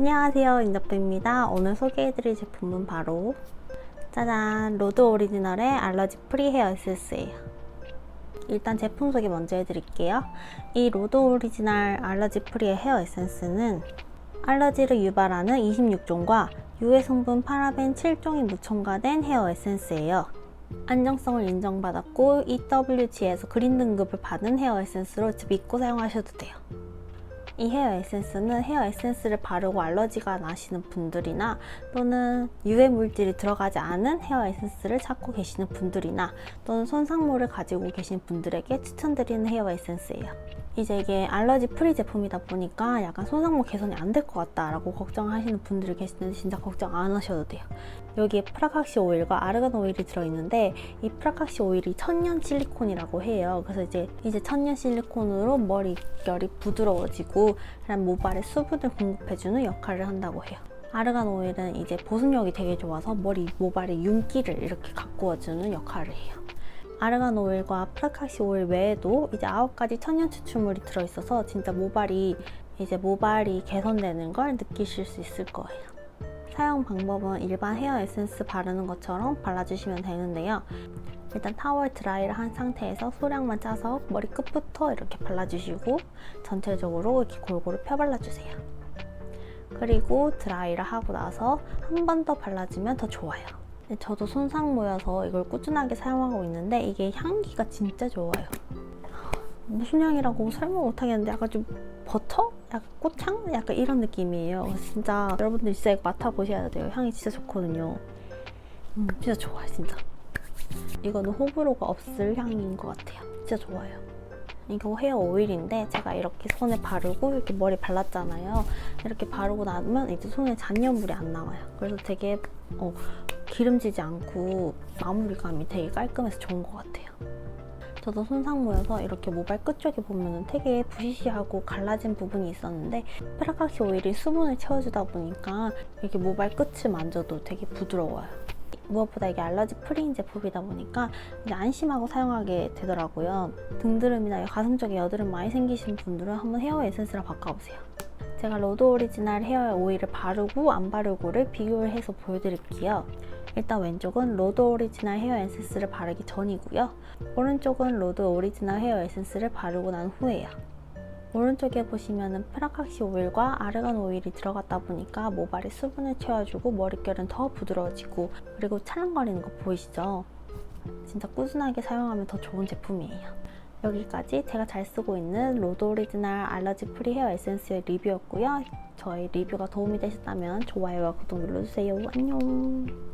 안녕하세요 인더프입니다. 오늘 소개해드릴 제품은 바로 짜잔 로드 오리지널의 알러지 프리 헤어 에센스예요. 일단 제품 소개 먼저 해드릴게요. 이 로드 오리지널 알러지 프리의 헤어 에센스는 알러지를 유발하는 26종과 유해 성분 파라벤 7종이 무첨가된 헤어 에센스예요. 안정성을 인정받았고 EWG에서 그린 등급을 받은 헤어 에센스로 믿고 사용하셔도 돼요 이 헤어 에센스는 헤어 에센스를 바르고 알러지가 나시는 분들이나 또는 유해 물질이 들어가지 않은 헤어 에센스를 찾고 계시는 분들이나 또는 손상모를 가지고 계신 분들에게 추천드리는 헤어 에센스예요. 이제 이게 알러지 프리 제품이다 보니까 약간 손상모 개선이 안 될 것 같다라고 걱정하시는 분들이 계시는데 진짜 걱정 안 하셔도 돼요. 여기에 프라카시 오일과 아르간 오일이 들어있는데 이 프라카시 오일이 천연 실리콘이라고 해요. 그래서 이제 이제 천연 실리콘으로 머릿결이 부드러워지고 그냥 모발에 수분을 공급해주는 역할을 한다고 해요. 아르간 오일은 이제 보습력이 되게 좋아서 머리 모발의 윤기를 이렇게 가꾸어주는 역할을 해요. 아르간 오일과 프라카시 오일 외에도 이제 아홉 가지 천연 추출물이 들어있어서 진짜 모발이 이제 모발이 개선되는 걸 느끼실 수 있을 거예요. 사용 방법은 일반 헤어 에센스 바르는 것처럼 발라주시면 되는데요. 일단 타월 드라이를 한 상태에서 소량만 짜서 머리 끝부터 이렇게 발라주시고 전체적으로 이렇게 골고루 펴발라주세요. 그리고 드라이를 하고 나서 한 번 더 발라주면 더 좋아요. 근데 저도 손상 모여서 이걸 꾸준하게 사용하고 있는데 이게 향기가 진짜 좋아요. 무슨 향이라고 설명 못하겠는데 약간 좀 버터? 약간 꽃향? 약간 이런 느낌이에요. 진짜 여러분들 진짜 맡아보셔야 돼요. 향이 진짜 좋거든요. 음, 진짜 좋아요, 진짜. 이거는 호불호가 없을 향인 것 같아요. 진짜 좋아요. 이거 헤어 오일인데 제가 이렇게 손에 바르고 이렇게 머리 발랐잖아요. 이렇게 바르고 나면 이제 손에 잔여물이 안 나와요. 그래서 되게 어, 기름지지 않고 마무리감이 되게 깔끔해서 좋은 것 같아요. 저도 손상 모여서 이렇게 모발 끝쪽에 보면 되게 부시시하고 갈라진 부분이 있었는데 페라카시 오일이 수분을 채워주다 보니까 이렇게 모발 끝을 만져도 되게 부드러워요. 무엇보다 이게 알러지 프리인 제품이다 보니까 안심하고 사용하게 되더라고요. 등드름이나 가슴 쪽에 여드름 많이 생기신 분들은 한번 헤어 에센스를 바꿔보세요. 제가 로드 오리지널 헤어 오일을 바르고 안 바르고를 비교를 해서 보여드릴게요. 일단 왼쪽은 로드 오리지널 헤어 에센스를 바르기 전이고요. 오른쪽은 로드 오리지널 헤어 에센스를 바르고 난 후예요. 오른쪽에 보시면은 프라카시 오일과 아르간 오일이 들어갔다 보니까 모발에 수분을 채워주고 머릿결은 더 부드러워지고 그리고 찰랑거리는 거 보이시죠? 진짜 꾸준하게 사용하면 더 좋은 제품이에요. 여기까지 제가 잘 쓰고 있는 로드 오리지널 알러지 프리 헤어 에센스의 리뷰였고요. 저희 리뷰가 도움이 되셨다면 좋아요와 구독 눌러주세요. 안녕.